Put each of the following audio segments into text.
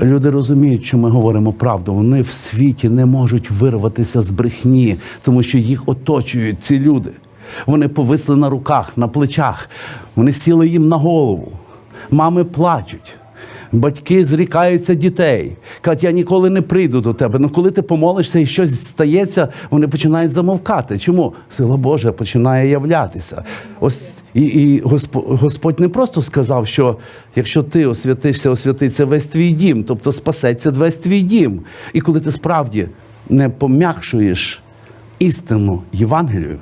Люди розуміють, що ми говоримо правду. Вони в світі не можуть вирватися з брехні, тому що їх оточують ці люди. Вони повисли на руках, на плечах, вони сіли їм на голову. Мами плачуть. Батьки зрікаються дітей. Кажуть, я ніколи не прийду до тебе. Ну коли ти помолишся і щось стається, вони починають замовкати. Чому? Сила Божа починає являтися. Ось і, і Госп- Господь не просто сказав, що якщо ти освятишся, освятиться весь твій дім, тобто спасеться весь твій дім. І коли ти справді не пом'якшуєш істину Євангелію,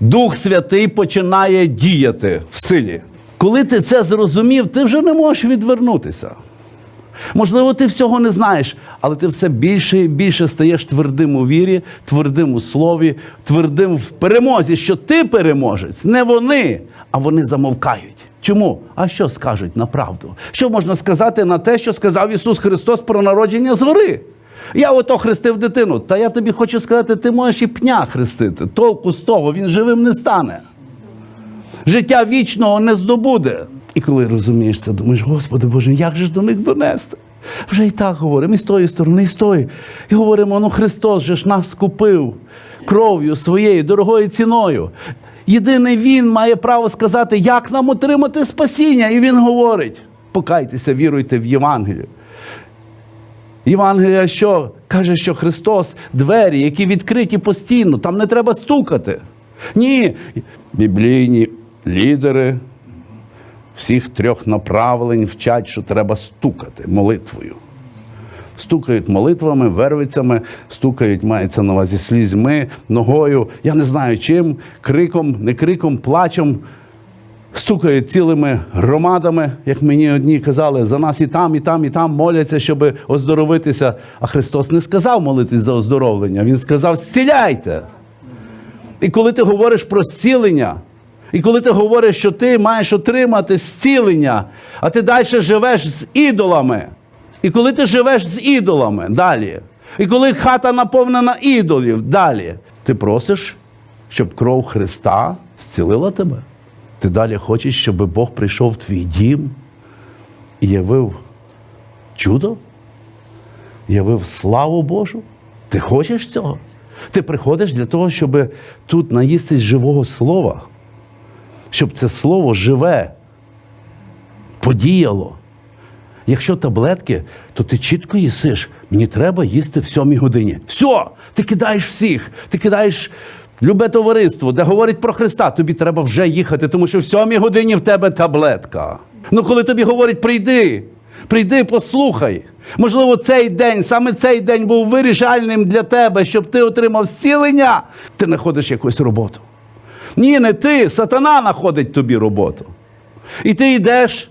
Дух Святий починає діяти в силі. Коли ти це зрозумів, ти вже не можеш відвернутися. Можливо, ти всього не знаєш, але ти все більше і більше стаєш твердим у вірі, твердим у слові, твердим в перемозі, що ти переможець, не вони, а вони замовкають. Чому? А що скажуть на правду? Що можна сказати на те, що сказав Ісус Христос про народження згори? Я ото хрестив дитину. Та я тобі хочу сказати, ти можеш і пня хрестити. Толку з того, він живим не стане життя вічного не здобуде. І коли розумієш це, думаєш, Господи Боже, як же ж до них донести? Вже і так говоримо, і з тої сторони, і з тої. І говоримо, ну Христос же ж нас купив кров'ю своєю, дорогою ціною. Єдиний Він має право сказати, як нам отримати спасіння. І Він говорить: покайтеся, віруйте в Євангелію. Євангелія що? Каже, що Христос двері, які відкриті постійно, там не треба стукати. Ні, біблійні лідери всіх трьох направлень вчать, що треба стукати молитвою. Стукають молитвами, вервицями, стукають, мається на увазі слізьми, ногою, я не знаю чим, криком, не криком, плачем. Стукають цілими громадами, як мені одні казали, за нас і там, і там, і там моляться, щоб оздоровитися. А Христос не сказав молитись за оздоровлення. Він сказав: зціляйте. І коли ти говориш про зцілення, і коли ти говориш, що ти маєш отримати зцілення, а ти далі живеш з ідолами. І коли ти живеш з ідолами далі, і коли хата наповнена ідолів далі, ти просиш, щоб кров Христа зцілила тебе. Ти далі хочеш, щоб Бог прийшов в твій дім і явив чудо, явив славу Божу. Ти хочеш цього? Ти приходиш для того, щоб тут наїстись живого слова, щоб це слово живе, подіяло. Якщо таблетки, то ти чітко їсиш. Мені треба їсти в сьомій годині. Все, ти кидаєш всіх, ти кидаєш любе товариство, де говорить про Христа. Тобі треба вже їхати, тому що в сьомій годині в тебе таблетка. Ну, коли тобі говорять, прийди, прийди, послухай. Можливо, цей день, саме цей день був вирішальним для тебе, щоб ти отримав зцілення, ти знаходиш якусь роботу. Ні, не ти, сатана знаходить тобі роботу. І ти йдеш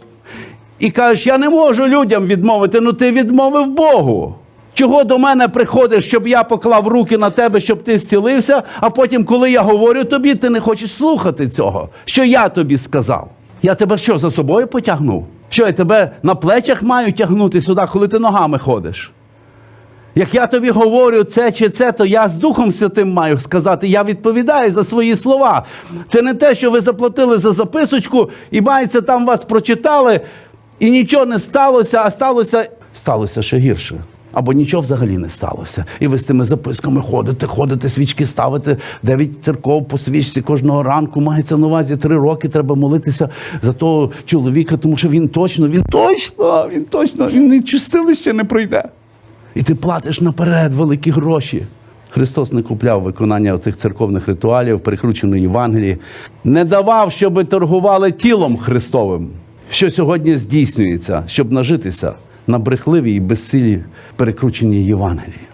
і кажеш, я не можу людям відмовити, ну ти відмовив Богу. Чого до мене приходиш, щоб я поклав руки на тебе, щоб ти зцілився, а потім, коли я говорю тобі, ти не хочеш слухати цього, що я тобі сказав. Я тебе що, за собою потягнув? Що я тебе на плечах маю тягнути сюди, коли ти ногами ходиш? Як я тобі говорю це чи це, то я з Духом Святим маю сказати, я відповідаю за свої слова. Це не те, що ви заплатили за записочку і мається там вас прочитали, і нічого не сталося, а сталося, сталося ще гірше. Або нічого взагалі не сталося. І ви з тими записками ходите, ходите, свічки ставите, дев'ять церков по свічці кожного ранку. Мається на увазі три роки. Треба молитися за того чоловіка, тому що він точно, він точно, він точно, він не чистилище не пройде. І ти платиш наперед великі гроші. Христос не купляв виконання цих церковних ритуалів, перекрученої Євангелії, не давав, щоб торгували тілом Христовим, що сьогодні здійснюється, щоб нажитися на брехливій і безсилі перекрученій Євангелії.